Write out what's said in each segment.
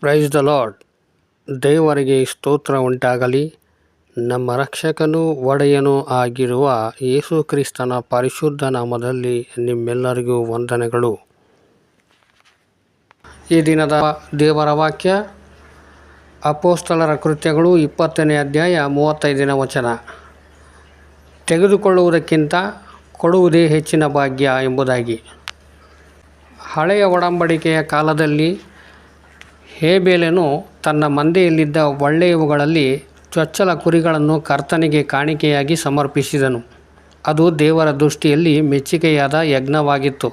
Praise the lord ದೇವರಿಗೆ ಸ್ತೋತ್ರ ಉಂಟಾಗಲಿ. ನಮ್ಮ ರಕ್ಷಕನೂ ಒಡೆಯನೂ ಆಗಿರುವ ಯೇಸು ಕ್ರಿಸ್ತನ ಪರಿಶುದ್ಧ ನಾಮದಲ್ಲಿ ನಿಮ್ಮೆಲ್ಲರಿಗೂ ವಂದನೆಗಳು. ಈ ದಿನದ ದೇವರ ವಾಕ್ಯ, ಅಪೋಸ್ತಲರ ಕೃತ್ಯಗಳು ಇಪ್ಪತ್ತನೇ ಅಧ್ಯಾಯ ಮೂವತ್ತೈದನೇ ವಚನ. ತೆಗೆದುಕೊಳ್ಳುವುದಕ್ಕಿಂತ ಕೊಡುವುದೇ ಹೆಚ್ಚಿನ ಭಾಗ್ಯ ಎಂಬುದಾಗಿ. ಹಳೆಯ ಒಡಂಬಡಿಕೆಯ ಕಾಲದಲ್ಲಿ ಹೇಬೇಲನು ತನ್ನ ಮಂದೆಯಲ್ಲಿದ್ದ ಒಳ್ಳೆಯವುಗಳಲ್ಲಿ ಚೊಚ್ಚಲ ಕುರಿಗಳನ್ನು ಕರ್ತನಿಗೆ ಕಾಣಿಕೆಯಾಗಿ ಸಮರ್ಪಿಸಿದನು. ಅದು ದೇವರ ದೃಷ್ಟಿಯಲ್ಲಿ ಮೆಚ್ಚುಗೆಯಾದ ಯಜ್ಞವಾಗಿತ್ತು.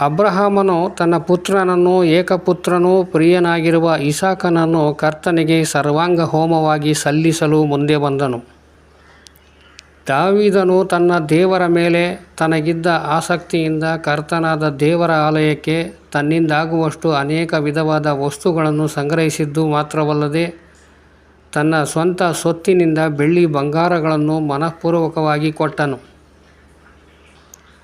ಅಬ್ರಹಾಮನು ತನ್ನ ಪುತ್ರನನ್ನು ಏಕಪುತ್ರನೂ ಪ್ರಿಯನಾಗಿರುವ ಇಸಾಕನನ್ನು ಕರ್ತನಿಗೆ ಸರ್ವಾಂಗ ಹೋಮವಾಗಿ ಸಲ್ಲಿಸಲು ಮುಂದೆ ಬಂದನು. ದಾವಿದನು ತನ್ನ ದೇವರ ಮೇಲೆ ತನಗಿದ್ದ ಆಸಕ್ತಿಯಿಂದ ಕರ್ತನಾದ ದೇವರ ಆಲಯಕ್ಕೆ ತನ್ನಿಂದಾಗುವಷ್ಟು ಅನೇಕ ವಿಧವಾದ ವಸ್ತುಗಳನ್ನು ಸಂಗ್ರಹಿಸಿದ್ದು ಮಾತ್ರವಲ್ಲದೆ ತನ್ನ ಸ್ವಂತ ಸೊತ್ತಿನಿಂದ ಬೆಳ್ಳಿ ಬಂಗಾರಗಳನ್ನು ಮನಃಪೂರ್ವಕವಾಗಿ ಕೊಟ್ಟನು.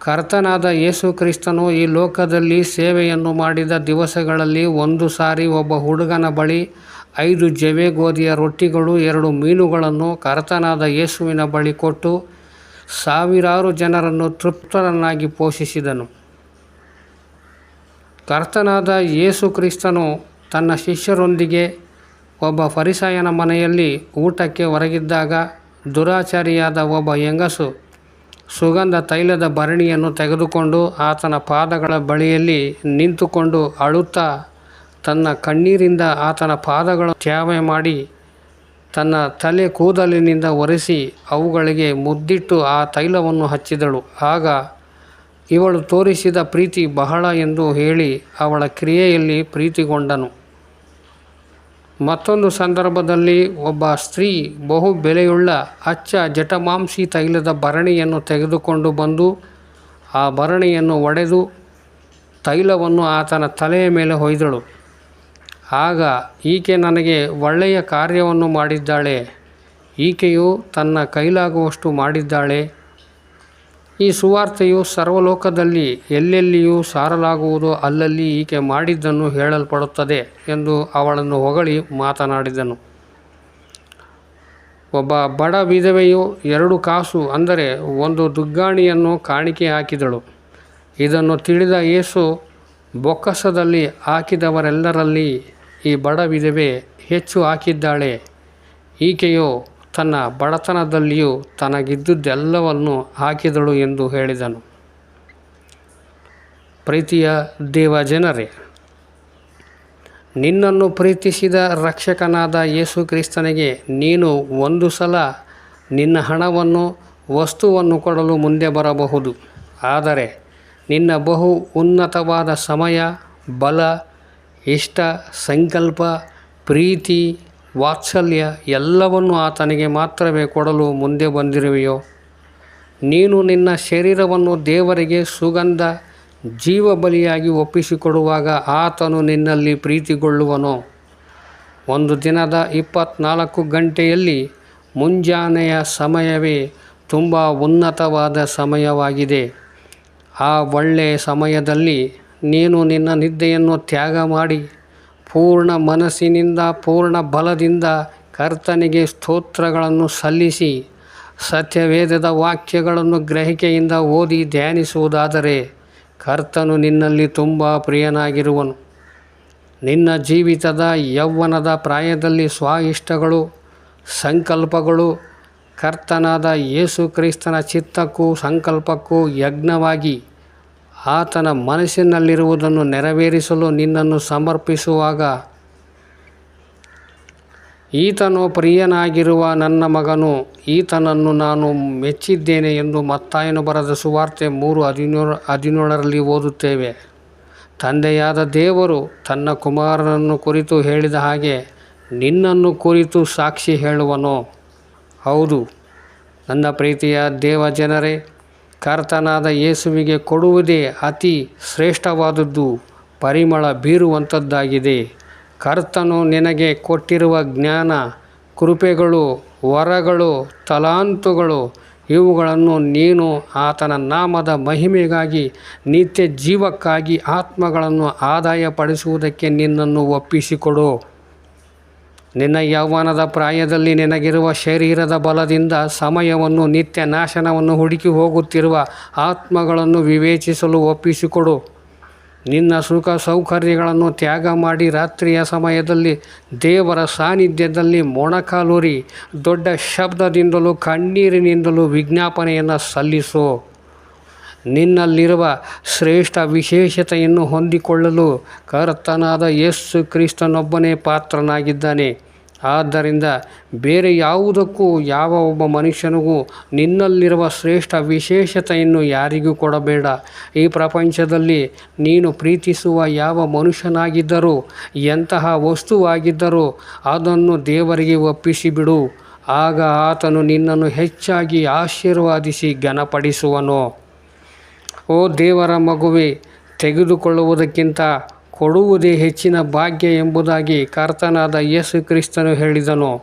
ಕರ್ತನಾದ ಯೇಸು ಕ್ರಿಸ್ತನು ಈ ಲೋಕದಲ್ಲಿ ಸೇವೆಯನ್ನು ಮಾಡಿದ ದಿವಸಗಳಲ್ಲಿ ಒಂದು ಸಾರಿ ಒಬ್ಬ ಹುಡುಗನ ಬಳಿ ಐದು ಜವೆ ಗೋಧಿಯ ರೊಟ್ಟಿಗಳು, ಎರಡು ಮೀನುಗಳನ್ನು ಕರ್ತನಾದ ಯೇಸುವಿನ ಬಳಿ ಕೊಟ್ಟು ಸಾವಿರಾರು ಜನರನ್ನು ತೃಪ್ತರನ್ನಾಗಿ ಪೋಷಿಸಿದನು. ಕರ್ತನಾದ ಯೇಸು ಕ್ರಿಸ್ತನು ತನ್ನ ಶಿಷ್ಯರೊಂದಿಗೆ ಒಬ್ಬ ಫರಿಸಾಯನ ಮನೆಯಲ್ಲಿ ಊಟಕ್ಕೆ ಹೊರಗಿದ್ದಾಗ ದುರಾಚಾರಿಯಾದ ಒಬ್ಬ ಹೆಂಗಸು ಸುಗಂಧ ತೈಲದ ಭರಣಿಯನ್ನು ತೆಗೆದುಕೊಂಡು ಆತನ ಪಾದಗಳ ಬಳಿಯಲ್ಲಿ ನಿಂತುಕೊಂಡು ಅಳುತ್ತಾ ತನ್ನ ಕಣ್ಣೀರಿಂದ ಆತನ ಪಾದಗಳನ್ನು ತ್ಯಾವೆ ಮಾಡಿ ತನ್ನ ತಲೆ ಕೂದಲಿನಿಂದ ಒರೆಸಿ ಅವುಗಳಿಗೆ ಮುದ್ದಿಟ್ಟು ಆ ತೈಲವನ್ನು ಹಚ್ಚಿದಳು. ಆಗ ಇವಳು ತೋರಿಸಿದ ಪ್ರೀತಿ ಬಹಳ ಎಂದು ಹೇಳಿ ಅವಳ ಕ್ರಿಯೆಯಲ್ಲಿ ಪ್ರೀತಿಗೊಂಡನು. ಮತ್ತೊಂದು ಸಂದರ್ಭದಲ್ಲಿ ಒಬ್ಬ ಸ್ತ್ರೀ ಬಹು ಬೆಲೆಯುಳ್ಳ ಅಚ್ಚ ಜಟಮಾಂಸಿ ತೈಲದ ಭರಣಿಯನ್ನು ತೆಗೆದುಕೊಂಡು ಬಂದು ಆ ಭರಣಿಯನ್ನು ಒಡೆದು ತೈಲವನ್ನು ಆತನ ತಲೆಯ ಮೇಲೆ ಹೊಯ್ದಳು. ಆಗ ಈಕೆ ನನಗೆ ಒಳ್ಳೆಯ ಕಾರ್ಯವನ್ನು ಮಾಡಿದ್ದಾಳೆ, ಈಕೆಯು ತನ್ನ ಕೈಲಾಗುವಷ್ಟು ಮಾಡಿದ್ದಾಳೆ. ಈ ಸುವಾರ್ತೆಯು ಸರ್ವಲೋಕದಲ್ಲಿ ಎಲ್ಲೆಲ್ಲಿಯೂ ಸಾರಲಾಗುವುದು ಅಲ್ಲಲ್ಲಿ ಈಕೆ ಮಾಡಿದ್ದನ್ನು ಹೇಳಲ್ಪಡುತ್ತದೆ ಎಂದು ಅವಳನ್ನು ಹೊಗಳಿ ಮಾತನಾಡಿದನು. ಒಬ್ಬ ಬಡ ವಿಧವೆಯು ಎರಡು ಕಾಸು, ಅಂದರೆ ಒಂದು ದುಗ್ಗಾಣಿಯನ್ನು ಕಾಣಿಕೆ ಹಾಕಿದಳು. ಇದನ್ನು ತಿಳಿದ ಯೇಸು, ಬೊಕ್ಕಸದಲ್ಲಿ ಹಾಕಿದವರೆಲ್ಲರಲ್ಲಿ ಈ ಬಡ ವಿಧವೆ ಹೆಚ್ಚು ಹಾಕಿದ್ದಾಳೆ. ಈಕೆಯು ತನ್ನ ಬಡತನದಲ್ಲಿಯೂ ತನಗಿದ್ದುದೆಲ್ಲವನ್ನು ಹಾಕಿದಳು ಎಂದು ಹೇಳಿದನು. ಪ್ರೀತಿಯ ದೇವ ಜನರೇ, ನಿನ್ನನ್ನು ಪ್ರೀತಿಸಿದ ರಕ್ಷಕನಾದ ಯೇಸು ಕ್ರಿಸ್ತನಿಗೆ ನೀನು ಒಂದು ಸಲ ನಿನ್ನ ಹಣವನ್ನು, ವಸ್ತುವನ್ನು ಕೊಡಲು ಮುಂದೆ ಬರಬಹುದು. ಆದರೆ ನಿನ್ನ ಬಹು ಉನ್ನತವಾದ ಸಮಯ, ಬಲ ಇಷ್ಟ, ಸಂಕಲ್ಪ, ಪ್ರೀತಿ, ವಾತ್ಸಲ್ಯ ಎಲ್ಲವನ್ನು ಆತನಿಗೆ ಮಾತ್ರವೇ ಕೊಡಲು ಮುಂದೆ ಬಂದಿರುವೆಯೋ? ನೀನು ನಿನ್ನ ಶರೀರವನ್ನು ದೇವರಿಗೆ ಸುಗಂಧ ಜೀವ ಬಲಿಯಾಗಿ ಒಪ್ಪಿಸಿಕೊಡುವಾಗ ಆತನು ನಿನ್ನಲ್ಲಿ ಪ್ರೀತಿಗೊಳ್ಳುವನು? ಒಂದು ದಿನದ ಇಪ್ಪತ್ನಾಲ್ಕು ಗಂಟೆಯಲ್ಲಿ ಮುಂಜಾನೆಯ ಸಮಯವೇ ತುಂಬ ಉನ್ನತವಾದ ಸಮಯವಾಗಿದೆ. ಆ ಒಳ್ಳೆಯ ಸಮಯದಲ್ಲಿ ನೀನು ನಿನ್ನ ನಿದ್ದೆಯನ್ನು ತ್ಯಾಗ ಮಾಡಿ ಪೂರ್ಣ ಮನಸ್ಸಿನಿಂದ, ಪೂರ್ಣ ಬಲದಿಂದ ಕರ್ತನಿಗೆ ಸ್ತೋತ್ರಗಳನ್ನು ಸಲ್ಲಿಸಿ, ಸತ್ಯವೇದದ ವಾಕ್ಯಗಳನ್ನು ಗ್ರಹಿಕೆಯಿಂದ ಓದಿ ಧ್ಯಾನಿಸುವುದಾದರೆ ಕರ್ತನು ನಿನ್ನಲ್ಲಿ ತುಂಬ ಪ್ರಿಯನಾಗಿರುವನು. ನಿನ್ನ ಜೀವಿತದ ಯೌವನದ ಪ್ರಾಯದಲ್ಲಿ ಸ್ವ ಸಂಕಲ್ಪಗಳು, ಕರ್ತನಾದ ಯೇಸು ಕ್ರಿಸ್ತನ ಚಿತ್ತಕ್ಕೂ ಸಂಕಲ್ಪಕ್ಕೂ ಯಜ್ಞವಾಗಿ ಆತನ ಮನಸ್ಸಿನಲ್ಲಿರುವುದನ್ನು ನೆರವೇರಿಸಲು ನಿನ್ನನ್ನು ಸಮರ್ಪಿಸುವಾಗ ಈತನು ಪ್ರಿಯನಾಗಿರುವ ನನ್ನ ಮಗನು, ಈತನನ್ನು ನಾನು ಮೆಚ್ಚಿದ್ದೇನೆ ಎಂದು ಮತ್ತಾಯನು ಬರೆದ ಸುವಾರ್ತೆ ಮೂರು ಹದಿನೇಳು, ಹದಿನೇಳರಲ್ಲಿ ಓದುತ್ತೇವೆ. ತಂದೆಯಾದ ದೇವರು ತನ್ನ ಕುಮಾರನನ್ನು ಕುರಿತು ಹೇಳಿದ ಹಾಗೆ ನಿನ್ನನ್ನು ಕುರಿತು ಸಾಕ್ಷಿ ಹೇಳುವನು. ಹೌದು, ನನ್ನ ಪ್ರೀತಿಯ ದೇವ ಜನರೇ ಕರ್ತನಾದ ಯೇಸುವಿಗೆ ಕೊಡುವುದೇ ಅತಿ ಶ್ರೇಷ್ಠವಾದದ್ದು, ಪರಿಮಳ ಬೀರುವಂಥದ್ದಾಗಿದೆ. ಕರ್ತನು ನಿನಗೆ ಕೊಟ್ಟಿರುವ ಜ್ಞಾನ, ಕೃಪೆಗಳು, ವರಗಳು, ತಲಾಂತುಗಳು, ಇವುಗಳನ್ನು ನೀನು ಆತನ ನಾಮದ ಮಹಿಮೆಗಾಗಿ, ನಿತ್ಯ ಜೀವಕ್ಕಾಗಿ ಆತ್ಮಗಳನ್ನು ಆದಾಯಪಡಿಸುವುದಕ್ಕೆ ನಿನ್ನನ್ನು ಒಪ್ಪಿಸಿಕೊಡು. ನಿನ್ನ ಯೌವನದ ಪ್ರಾಯದಲ್ಲಿ ನಿನಗಿರುವ ಶರೀರದ ಬಲದಿಂದ ಸಮಯವನ್ನು, ನಿತ್ಯ ನಾಶನವನ್ನು ಹುಡುಕಿ ಹೋಗುತ್ತಿರುವ ಆತ್ಮಗಳನ್ನು ವಿವೇಚಿಸಲು ಒಪ್ಪಿಸಿಕೊಡು. ನಿನ್ನ ಸುಖ ಸೌಕರ್ಯಗಳನ್ನು ತ್ಯಾಗ ಮಾಡಿ ರಾತ್ರಿಯ ಸಮಯದಲ್ಲಿ ದೇವರ ಸಾನ್ನಿಧ್ಯದಲ್ಲಿ ಮೊಣಕಾಲೂರಿ ದೊಡ್ಡ ಶಬ್ದದಿಂದಲೂ ಕಣ್ಣೀರಿನಿಂದಲೂ ವಿಜ್ಞಾಪನೆಯನ್ನು ಸಲ್ಲಿಸು. ನಿನ್ನಲ್ಲಿರುವ ಶ್ರೇಷ್ಠ ವಿಶೇಷತೆಯನ್ನು ಹೊಂದಿಕೊಳ್ಳಲು ಕರ್ತನಾದ ಯೇಸು ಕ್ರಿಸ್ತನೊಬ್ಬನೇ ಪಾತ್ರನಾಗಿದ್ದಾನೆ. ಆದ್ದರಿಂದ ಬೇರೆ ಯಾವುದಕ್ಕೂ ಯಾವ ಒಬ್ಬ ಮನುಷ್ಯನಿಗೂ ನಿನ್ನಲ್ಲಿರುವ ಶ್ರೇಷ್ಠ ವಿಶೇಷತೆಯನ್ನು ಯಾರಿಗೂ ಕೊಡಬೇಡ. ಈ ಪ್ರಪಂಚದಲ್ಲಿ ನೀನು ಪ್ರೀತಿಸುವ ಯಾವ ಮನುಷ್ಯನಾಗಿದ್ದರೂ, ಎಂತಹ ವಸ್ತುವಾಗಿದ್ದರೂ ಅದನ್ನು ದೇವರಿಗೆ ಒಪ್ಪಿಸಿಬಿಡು. ಆಗ ಆತನು ನಿನ್ನನ್ನು ಹೆಚ್ಚಾಗಿ ಆಶೀರ್ವಾದಿಸಿ ಘನಪಡಿಸುವನು. ಓ ದೇವರ ಮಗುವೆ, ತೆಗೆದುಕೊಳ್ಳುವುದಕ್ಕಿಂತ ಕೊಡುವುದೇ ಹೆಚ್ಚಿನ ಭಾಗ್ಯ ಎಂಬುದಾಗಿ ಕರ್ತನಾದ ಯೇಸು ಕ್ರಿಸ್ತನು ಹೇಳಿದನು.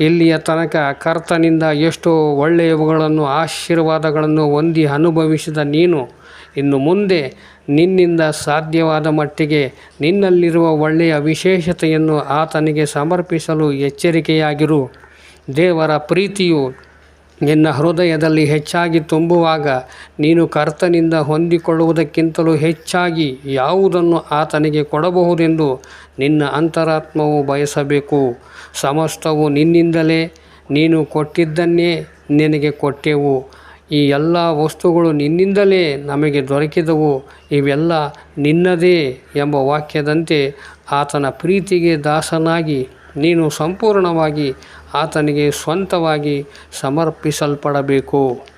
ಇಲ್ಲಿಯ ತನಕ ಕರ್ತನಿಂದ ಎಷ್ಟೋ ಒಳ್ಳೆಯವುಗಳನ್ನು, ಆಶೀರ್ವಾದಗಳನ್ನು ಹೊಂದಿ ಅನುಭವಿಸಿದ ನೀನು. ಇನ್ನು ಮುಂದೆ ನಿನ್ನಿಂದ ಸಾಧ್ಯವಾದ ಮಟ್ಟಿಗೆ ನಿನ್ನಲ್ಲಿರುವ ಒಳ್ಳೆಯ ವಿಶೇಷತೆಯನ್ನು ಆತನಿಗೆ ಸಮರ್ಪಿಸಲು ಎಚ್ಚರಿಕೆಯಾಗಿರು. ದೇವರ ಪ್ರೀತಿಯು ನಿನ್ನ ಹೃದಯದಲ್ಲಿ ಹೆಚ್ಚಾಗಿ ತುಂಬುವಾಗ ನೀನು ಕರ್ತನಿಂದ ಹೊಂದಿಕೊಳ್ಳುವುದಕ್ಕಿಂತಲೂ ಹೆಚ್ಚಾಗಿ ಯಾವುದನ್ನು ಆತನಿಗೆ ಕೊಡಬಹುದೆಂದು ನಿನ್ನ ಅಂತರಾತ್ಮವು ಬಯಸಬೇಕು. ಸಮಸ್ತವು ನಿನ್ನಿಂದಲೇ, ನೀನು ಕೊಟ್ಟಿದ್ದನ್ನೇ ನಿನಗೆ ಕೊಟ್ಟೆವು. ಈ ಎಲ್ಲ ವಸ್ತುಗಳು ನಿನ್ನಿಂದಲೇ ನಮಗೆ ದೊರಕಿದವು. ಇವೆಲ್ಲ ನಿನ್ನದೇ ಎಂಬ ವಾಕ್ಯದಂತೆ ಆತನ ಪ್ರೀತಿಗೆ ದಾಸನಾಗಿ ನೀನು ಸಂಪೂರ್ಣವಾಗಿ ಆತನಿಗೆ ಸ್ವಂತವಾಗಿ ಸಮರ್ಪಿಸಲ್ಪಡಬೇಕು.